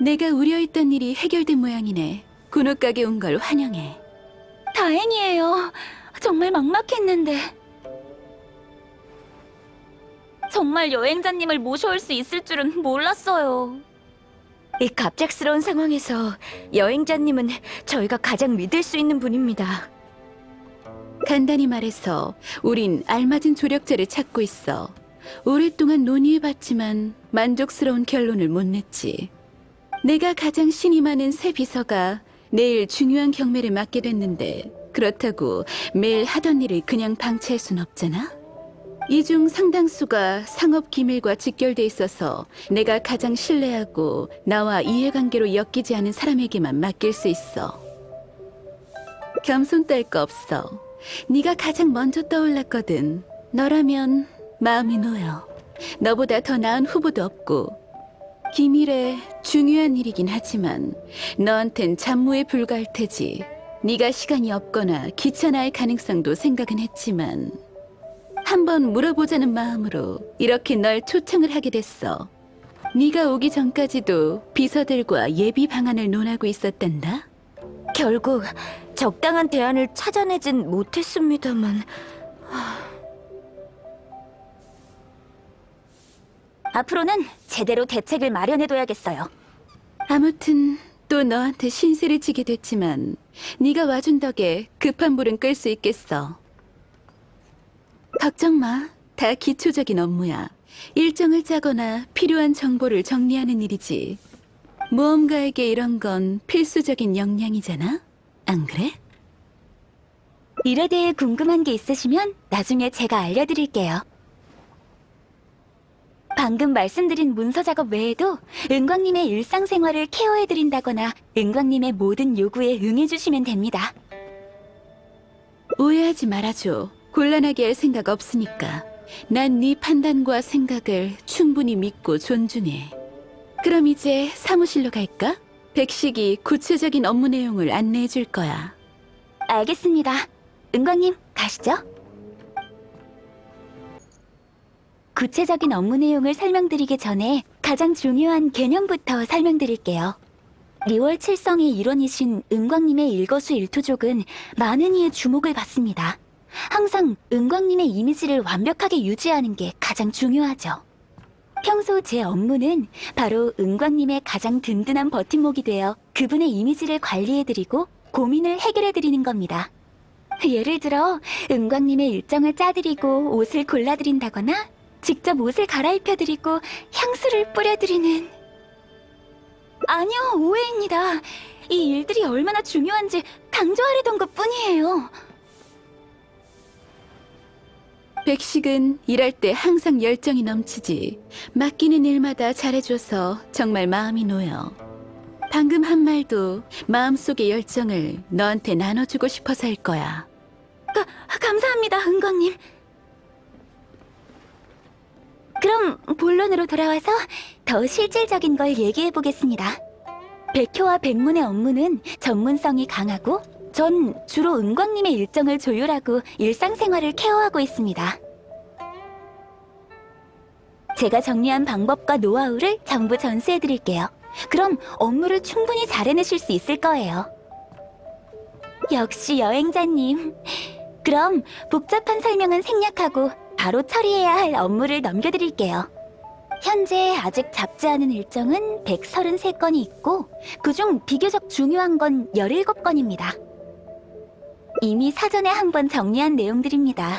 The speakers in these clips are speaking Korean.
내가 우려했던 일이 해결된 모양이네. 군옥 가게 온 걸 환영해. 다행이에요. 정말 막막했는데. 정말 여행자님을 모셔올 수 있을 줄은 몰랐어요. 이 갑작스러운 상황에서 여행자님은 저희가 가장 믿을 수 있는 분입니다. 간단히 말해서 우린 알맞은 조력자를 찾고 있어. 오랫동안 논의해봤지만 만족스러운 결론을 못 냈지. 내가 가장 신이 많은 새 비서가 내일 중요한 경매를 맡게 됐는데 그렇다고 매일 하던 일을 그냥 방치할 순 없잖아? 이 중 상당수가 상업 기밀과 직결돼 있어서 내가 가장 신뢰하고 나와 이해관계로 엮이지 않은 사람에게만 맡길 수 있어. 겸손 딸거 없어. 네가 가장 먼저 떠올랐거든. 너라면 마음이 놓여. 너보다 더 나은 후보도 없고. 기밀에 중요한 일이긴 하지만 너한텐 잡무에 불과할 테지. 네가 시간이 없거나 귀찮아할 가능성도 생각은 했지만 한번 물어보자는 마음으로 이렇게 널 초청을 하게 됐어. 네가 오기 전까지도 비서들과 예비 방안을 논하고 있었단다. 결국 적당한 대안을 찾아내진 못했습니다만 앞으로는 제대로 대책을 마련해둬야겠어요. 아무튼 또 너한테 신세를 지게 됐지만 네가 와준 덕에 급한 불은 끌 수 있겠어. 걱정 마. 다 기초적인 업무야. 일정을 짜거나 필요한 정보를 정리하는 일이지. 모험가에게 이런 건 필수적인 역량이잖아. 안 그래? 일에 대해 궁금한 게 있으시면 나중에 제가 알려드릴게요. 방금 말씀드린 문서 작업 외에도 은광님의 일상생활을 케어해드린다거나 은광님의 모든 요구에 응해주시면 됩니다. 오해하지 말아줘. 곤란하게 할 생각 없으니까. 난 네 판단과 생각을 충분히 믿고 존중해. 그럼 이제 사무실로 갈까? 백식이 구체적인 업무 내용을 안내해 줄 거야. 알겠습니다. 은광님, 가시죠. 구체적인 업무 내용을 설명드리기 전에 가장 중요한 개념부터 설명드릴게요. 리월 칠성의 일원이신 은광님의 일거수일투족은 많은 이의 주목을 받습니다. 항상 은광님의 이미지를 완벽하게 유지하는 게 가장 중요하죠. 평소 제 업무는 바로 은광님의 가장 든든한 버팀목이 되어 그분의 이미지를 관리해드리고 고민을 해결해드리는 겁니다. 예를 들어 은광님의 일정을 짜드리고 옷을 골라드린다거나 직접 옷을 갈아입혀드리고 향수를 뿌려드리는 아니요 오해입니다. 이 일들이 얼마나 중요한지 강조하려던 것 뿐이에요. 백식은 일할 때 항상 열정이 넘치지. 맡기는 일마다 잘해줘서 정말 마음이 놓여. 방금 한 말도 마음속의 열정을 너한테 나눠주고 싶어서 할 거야. 감사합니다 은광님. 그럼 본론으로 돌아와서 더 실질적인 걸 얘기해 보겠습니다. 백효와 백문의 업무는 전문성이 강하고 전 주로 은광님의 일정을 조율하고 일상생활을 케어하고 있습니다. 제가 정리한 방법과 노하우를 전부 전수해 드릴게요. 그럼 업무를 충분히 잘 해내실 수 있을 거예요. 역시 여행자님. 그럼 복잡한 설명은 생략하고 바로 처리해야 할 업무를 넘겨드릴게요. 현재 아직 잡지 않은 일정은 133건이 있고 그중 비교적 중요한 건 17건입니다. 이미 사전에 한 번 정리한 내용들입니다.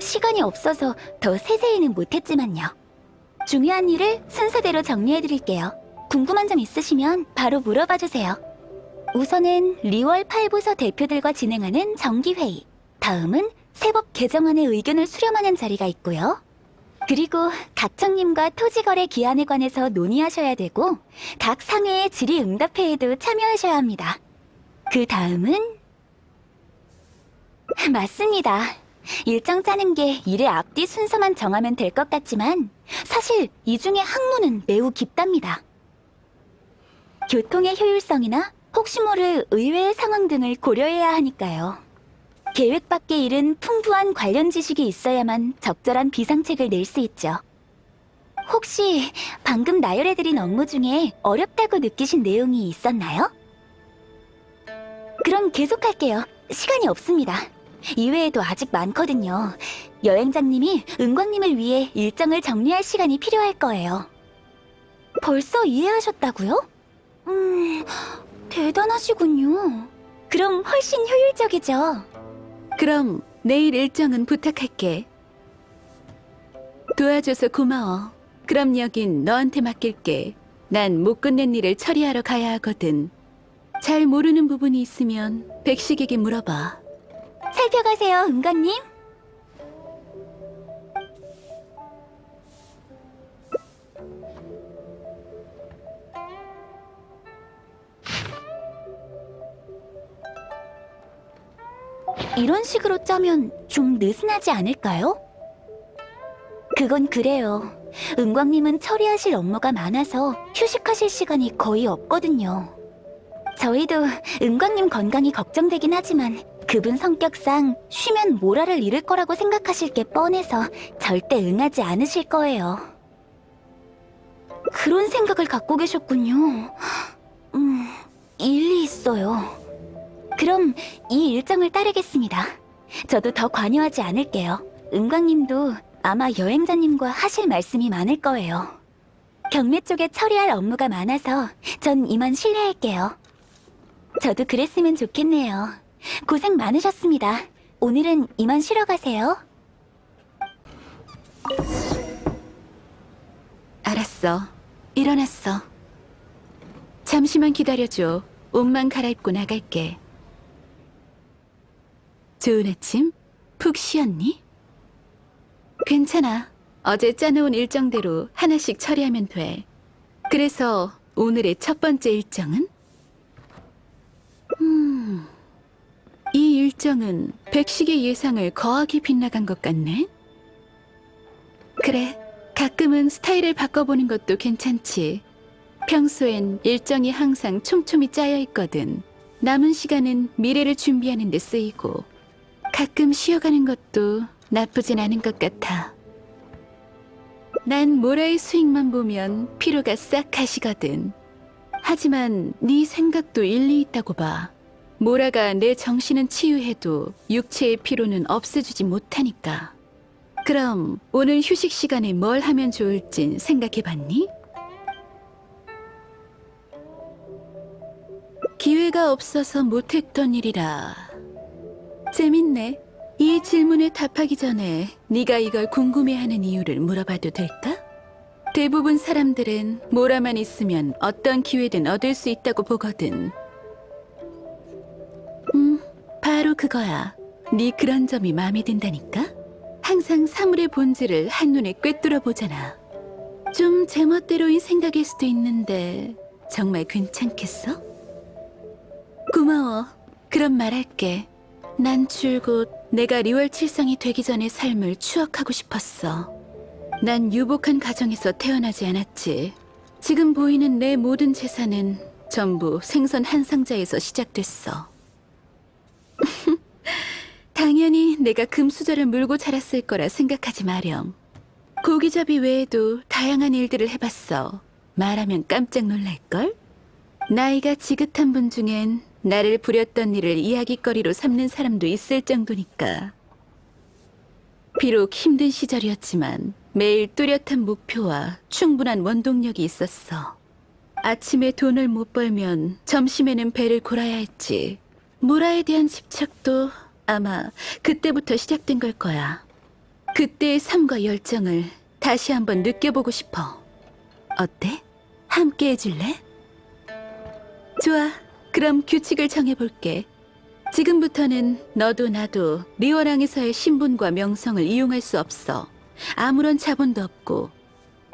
시간이 없어서 더 세세히는 못했지만요. 중요한 일을 순서대로 정리해드릴게요. 궁금한 점 있으시면 바로 물어봐 주세요. 우선은 리월 8부서 대표들과 진행하는 정기회의. 다음은 세법 개정안의 의견을 수렴하는 자리가 있고요. 그리고 각청님과 토지거래 기한에 관해서 논의하셔야 되고 각 상회의 질의응답회에도 참여하셔야 합니다. 그 다음은 맞습니다. 일정 짜는 게 일의 앞뒤 순서만 정하면 될 것 같지만 사실 이 중에 학문은 매우 깊답니다. 교통의 효율성이나 혹시 모를 의외의 상황 등을 고려해야 하니까요. 계획 밖의 일은 풍부한 관련 지식이 있어야만 적절한 비상책을 낼 수 있죠. 혹시 방금 나열해드린 업무 중에 어렵다고 느끼신 내용이 있었나요? 그럼 계속할게요. 시간이 없습니다. 이외에도 아직 많거든요. 여행자님이 은광님을 위해 일정을 정리할 시간이 필요할 거예요. 벌써 이해하셨다고요? 음, 대단하시군요. 그럼 훨씬 효율적이죠. 그럼 내일 일정은 부탁할게. 도와줘서 고마워. 그럼 여긴 너한테 맡길게. 난 못 끝낸 일을 처리하러 가야 하거든. 잘 모르는 부분이 있으면 백식에게 물어봐. 살펴가세요, 은광님. 이런 식으로 짜면 좀 느슨하지 않을까요? 그건 그래요. 은광님은 처리하실 업무가 많아서 휴식하실 시간이 거의 없거든요. 저희도 은광님 건강이 걱정되긴 하지만 그분 성격상 쉬면 모라를 잃을 거라고 생각하실 게 뻔해서 절대 응하지 않으실 거예요. 그런 생각을 갖고 계셨군요. 음, 일리 있어요. 그럼 이 일정을 따르겠습니다. 저도 더 관여하지 않을게요. 은광님도 아마 여행자님과 하실 말씀이 많을 거예요. 경매 쪽에 처리할 업무가 많아서 전 이만 실례할게요. 저도 그랬으면 좋겠네요. 고생 많으셨습니다. 오늘은 이만 쉬러 가세요. 알았어. 일어났어. 잠시만 기다려줘. 옷만 갈아입고 나갈게. 좋은 아침? 푹 쉬었니? 괜찮아. 어제 짜놓은 일정대로 하나씩 처리하면 돼. 그래서 오늘의 첫 번째 일정은? 음, 이 일정은 백식의 예상을 거하게 빗나간 것 같네. 그래, 가끔은 스타일을 바꿔보는 것도 괜찮지. 평소엔 일정이 항상 촘촘히 짜여 있거든. 남은 시간은 미래를 준비하는 데 쓰이고, 가끔 쉬어가는 것도 나쁘진 않은 것 같아. 난 모라의 수익만 보면 피로가 싹 가시거든. 하지만 네 생각도 일리 있다고 봐. 모라가 내 정신은 치유해도 육체의 피로는 없애주지 못하니까. 그럼 오늘 휴식 시간에 뭘 하면 좋을진 생각해봤니? 기회가 없어서 못했던 일이라. 재밌네. 이 질문에 답하기 전에 네가 이걸 궁금해하는 이유를 물어봐도 될까? 대부분 사람들은 모라만 있으면 어떤 기회든 얻을 수 있다고 보거든. 음, 바로 그거야. 네 그런 점이 마음에 든다니까? 항상 사물의 본질을 한눈에 꿰뚫어 보잖아. 좀 제멋대로인 생각일 수도 있는데 정말 괜찮겠어? 고마워. 그럼 말할게. 난 줄곧 내가 리월 칠성이 되기 전의 삶을 추억하고 싶었어. 난 유복한 가정에서 태어나지 않았지. 지금 보이는 내 모든 재산은 전부 생선 한 상자에서 시작됐어. 당연히 내가 금수저를 물고 자랐을 거라 생각하지 마렴. 고기잡이 외에도 다양한 일들을 해봤어. 말하면 깜짝 놀랄걸? 나이가 지긋한 분 중엔 나를 부렸던 일을 이야기거리로 삼는 사람도 있을 정도니까. 비록 힘든 시절이었지만 매일 뚜렷한 목표와 충분한 원동력이 있었어. 아침에 돈을 못 벌면 점심에는 배를 골아야 했지. 모라에 대한 집착도 아마 그때부터 시작된 걸 거야. 그때의 삶과 열정을 다시 한번 느껴보고 싶어. 어때? 함께 해줄래? 좋아. 그럼 규칙을 정해볼게. 지금부터는 너도 나도 리워랑에서의 신분과 명성을 이용할 수 없어. 아무런 자본도 없고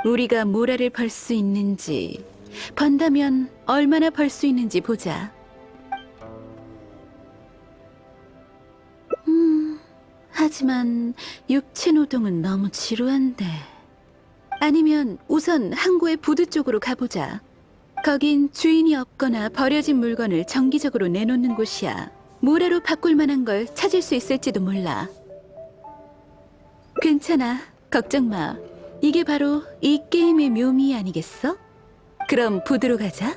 우리가 모라를 벌 수 있는지 번다면 얼마나 벌 수 있는지 보자. 음, 하지만 육체 노동은 너무 지루한데. 아니면 우선 항구의 부두 쪽으로 가보자. 거긴 주인이 없거나 버려진 물건을 정기적으로 내놓는 곳이야. 모래로 바꿀 만한 걸 찾을 수 있을지도 몰라. 괜찮아. 걱정 마. 이게 바로 이 게임의 묘미 아니겠어? 그럼 보드로 가자.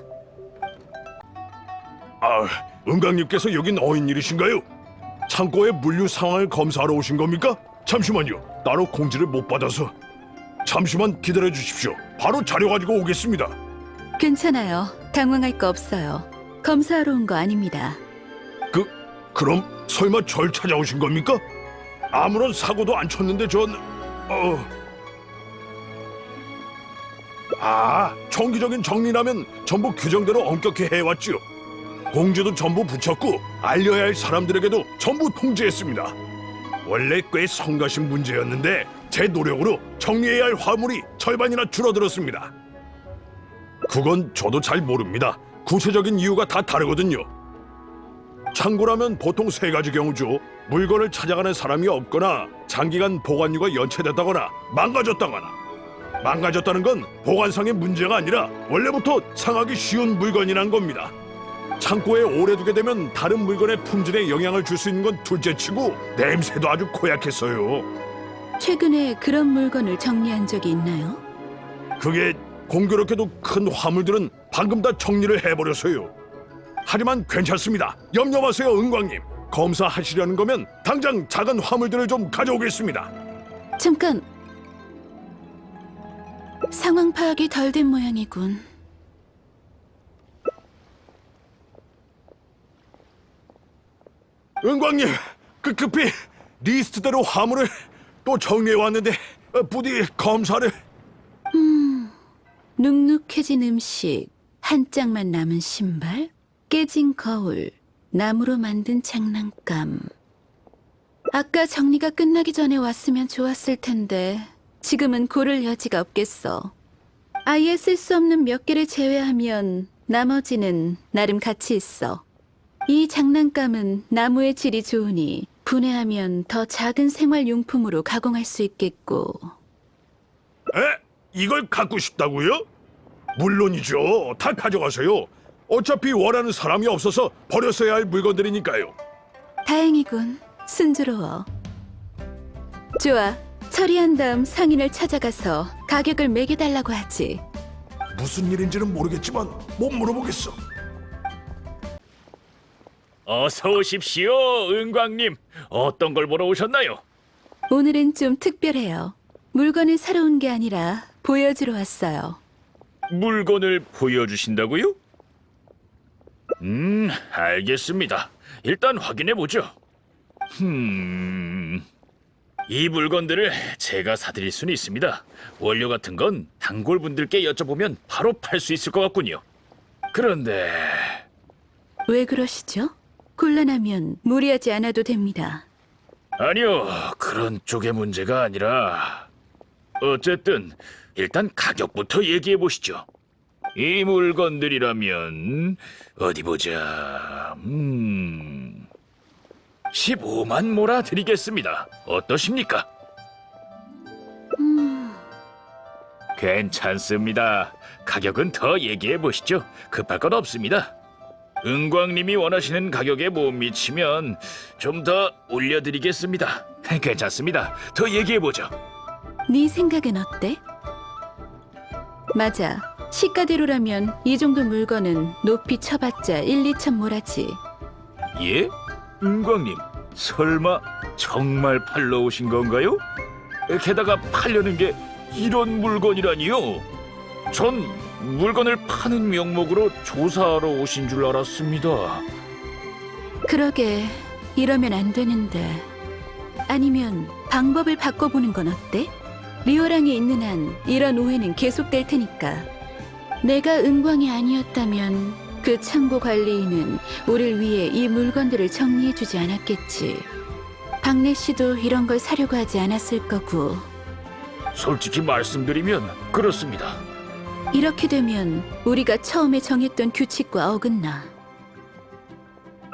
아, 은강님께서 여긴 어인 일이신가요? 창고의 물류 상황을 검사하러 오신 겁니까? 잠시만요. 따로 공지를 못 받아서. 잠시만 기다려 주십시오. 바로 자료 가지고 오겠습니다. 괜찮아요. 당황할 거 없어요. 검사하러 온 거 아닙니다. 그 그럼 설마 절 찾아오신 겁니까? 아무런 사고도 안 쳤는데 전 어. 아, 정기적인 정리라면 전부 규정대로 엄격히 해왔지요. 공지도 전부 붙였고 알려야 할 사람들에게도 전부 통지했습니다. 원래 꽤 성가신 문제였는데 제 노력으로 정리해야 할 화물이 절반이나 줄어들었습니다. 그건 저도 잘 모릅니다. 구체적인 이유가 다 다르거든요. 창고라면 보통 세 가지 경우죠. 물건을 찾아가는 사람이 없거나 장기간 보관료가 연체됐다거나 망가졌다거나. 망가졌다는 건 보관상의 문제가 아니라 원래부터 상하기 쉬운 물건이란 겁니다. 창고에 오래 두게 되면 다른 물건의 품질에 영향을 줄 수 있는 건 둘째치고 냄새도 아주 고약했어요. 최근에 그런 물건을 정리한 적이 있나요? 그게 공교롭게도 큰 화물들은 방금 다 정리를 해버렸어요. 하지만 괜찮습니다. 염려 마세요, 은광님. 검사하시려는 거면 당장 작은 화물들을 좀 가져오겠습니다. 잠깐. 상황 파악이 덜 된 모양이군. 은광님, 그 급히 리스트대로 화물을 또 정리해 왔는데 어, 부디 검사를 눅눅해진 음식, 한 짝만 남은 신발, 깨진 거울, 나무로 만든 장난감. 아까 정리가 끝나기 전에 왔으면 좋았을 텐데 지금은 고를 여지가 없겠어. 아예 쓸 수 없는 몇 개를 제외하면 나머지는 나름 가치 있어. 이 장난감은 나무의 질이 좋으니 분해하면 더 작은 생활용품으로 가공할 수 있겠고 에? 이걸 갖고 싶다고요? 물론이죠. 다 가져가세요. 어차피 원하는 사람이 없어서 버렸어야 할 물건들이니까요. 다행이군. 순조로워. 좋아. 처리한 다음 상인을 찾아가서 가격을 매겨달라고 하지. 무슨 일인지는 모르겠지만 못 물어보겠어. 어서 오십시오, 은광님. 어떤 걸 보러 오셨나요? 오늘은 좀 특별해요. 물건을 사러 온 게 아니라 보여주러 왔어요. 물건을 보여주신다고요? 음, 알겠습니다. 일단 확인해 보죠. 음, 이 물건들을 제가 사드릴 수는 있습니다. 원료 같은 건 단골 분들께 여쭤보면 바로 팔 수 있을 것 같군요. 그런데 왜 그러시죠? 곤란하면 무리하지 않아도 됩니다. 아니요, 그런 쪽의 문제가 아니라 어쨌든 일단 가격부터 얘기해 보시죠. 이 물건들이라면 어디 보자. 음. 15만 모라 드리겠습니다. 어떠십니까? 음, 괜찮습니다. 가격은 더 얘기해 보시죠. 급할 건 없습니다. 은광님이 원하시는 가격에 못 미치면 좀 더 올려드리겠습니다. 괜찮습니다. 더 얘기해 보죠. 네 생각은 어때? 맞아. 시가대로라면 이 정도 물건은 높이 쳐봤자 1, 2천 모라지. 예? 은광님, 설마 정말 팔러 오신 건가요? 게다가 팔려는 게 이런 물건이라니요? 전 물건을 파는 명목으로 조사하러 오신 줄 알았습니다. 그러게 이러면 안 되는데 아니면 방법을 바꿔보는 건 어때? 리오랑에 있는 한 이런 오해는 계속될 테니까 내가 은광이 아니었다면 그 창고 관리인은 우릴 위해 이 물건들을 정리해주지 않았겠지 박래 씨도 이런 걸 사려고 하지 않았을 거고 솔직히 말씀드리면 그렇습니다. 이렇게 되면 우리가 처음에 정했던 규칙과 어긋나.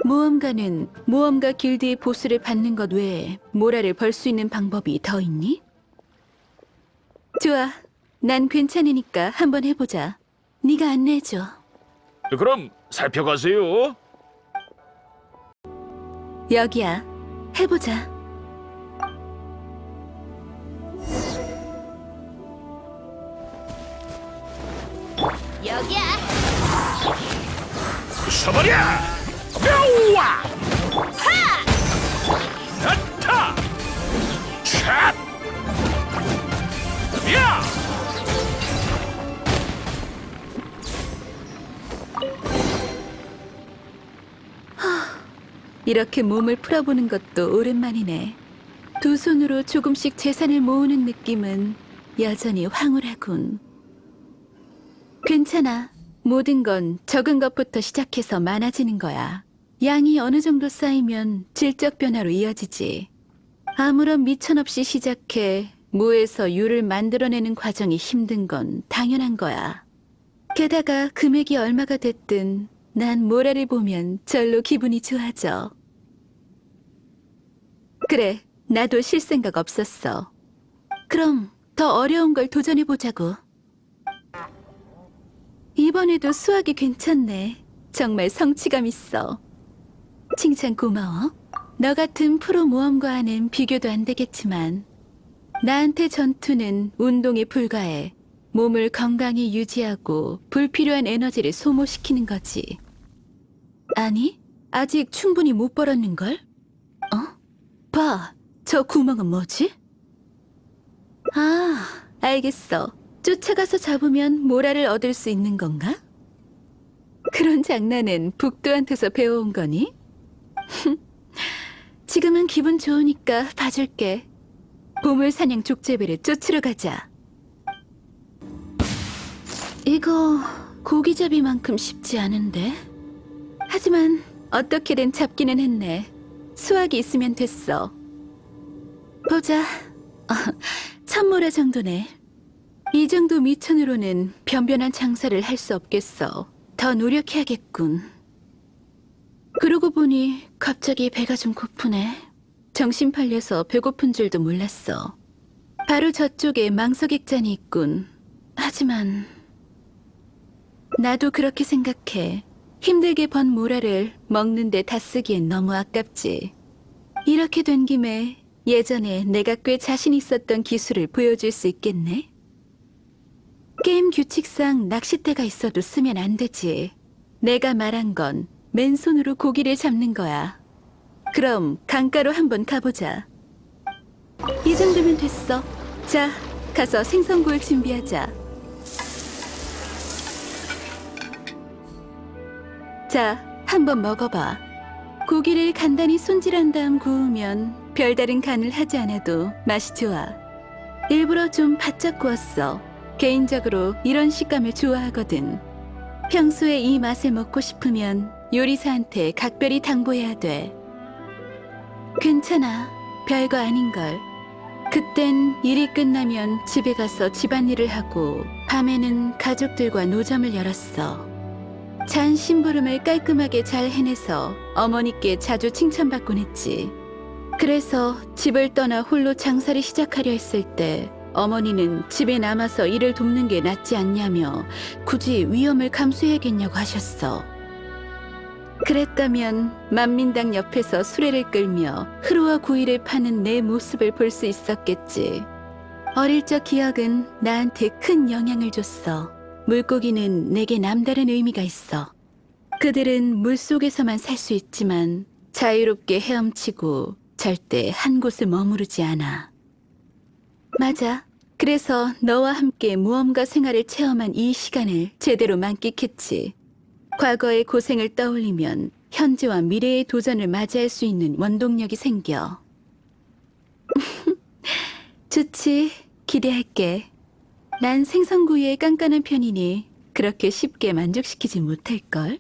모험가는 모험가 길드의 보수를 받는 것 외에 모라를 벌 수 있는 방법이 더 있니? 좋아. 난 괜찮으니까 한번 해보자. 네가 안내해줘. 그럼 살펴가세요. 여기야. 해보자. 여기야. 서버려! 묘와! 이렇게 몸을 풀어보는 것도 오랜만이네. 두 손으로 조금씩 재산을 모으는 느낌은 여전히 황홀하군. 괜찮아. 모든 건 적은 것부터 시작해서 많아지는 거야. 양이 어느 정도 쌓이면 질적 변화로 이어지지. 아무런 미천 없이 시작해 무에서 유를 만들어내는 과정이 힘든 건 당연한 거야. 게다가 금액이 얼마가 됐든 난 모래를 보면 절로 기분이 좋아져. 그래, 나도 쉴 생각 없었어. 그럼 더 어려운 걸 도전해보자고. 이번에도 수학이 괜찮네. 정말 성취감 있어. 칭찬 고마워. 너 같은 프로 모험가와는 비교도 안 되겠지만, 나한테 전투는 운동에 불과해. 몸을 건강히 유지하고 불필요한 에너지를 소모시키는 거지. 아니, 아직 충분히 못 벌었는걸? 어? 봐, 저 구멍은 뭐지? 아, 알겠어. 쫓아가서 잡으면 모라를 얻을 수 있는 건가? 그런 장난은 북두한테서 배워온 거니? 지금은 기분 좋으니까 봐줄게. 보물 사냥 족제비를 쫓으러 가자. 이거 고기잡이만큼 쉽지 않은데? 하지만 어떻게든 잡기는 했네. 수학이 있으면 됐어. 보자. 어, 천모라 정도네. 이 정도 미천으로는 변변한 장사를 할 수 없겠어. 더 노력해야겠군. 그러고 보니 갑자기 배가 좀 고프네. 정신 팔려서 배고픈 줄도 몰랐어. 바로 저쪽에 망석액잔이 있군. 하지만 나도 그렇게 생각해. 힘들게 번 모라를 먹는데 다 쓰기엔 너무 아깝지. 이렇게 된 김에 예전에 내가 꽤 자신 있었던 기술을 보여줄 수 있겠네? 게임 규칙상 낚싯대가 있어도 쓰면 안 되지. 내가 말한 건 맨손으로 고기를 잡는 거야. 그럼 강가로 한번 가보자. 이 정도면 됐어. 자, 가서 생선 구울 준비하자. 자, 한번 먹어봐. 고기를 간단히 손질한 다음 구우면 별다른 간을 하지 않아도 맛이 좋아. 일부러 좀 바짝 구웠어. 개인적으로 이런 식감을 좋아하거든. 평소에 이 맛을 먹고 싶으면 요리사한테 각별히 당부해야 돼. 괜찮아. 별거 아닌걸. 그땐 일이 끝나면 집에 가서 집안일을 하고 밤에는 가족들과 노점을 열었어. 잔 심부름을 깔끔하게 잘 해내서 어머니께 자주 칭찬받곤 했지. 그래서 집을 떠나 홀로 장사를 시작하려 했을 때 어머니는 집에 남아서 일을 돕는 게 낫지 않냐며 굳이 위험을 감수해야겠냐고 하셨어. 그랬다면 만민당 옆에서 수레를 끌며 흐루와 구이를 파는 내 모습을 볼 수 있었겠지. 어릴 적 기억은 나한테 큰 영향을 줬어. 물고기는 내게 남다른 의미가 있어. 그들은 물 속에서만 살 수 있지만 자유롭게 헤엄치고 절대 한 곳에 머무르지 않아. 맞아. 그래서 너와 함께 모험가 생활을 체험한 이 시간을 제대로 만끽했지. 과거의 고생을 떠올리면 현재와 미래의 도전을 맞이할 수 있는 원동력이 생겨. 좋지. 기대할게. 난 생선구이에 깐깐한 편이니 그렇게 쉽게 만족시키지 못할걸?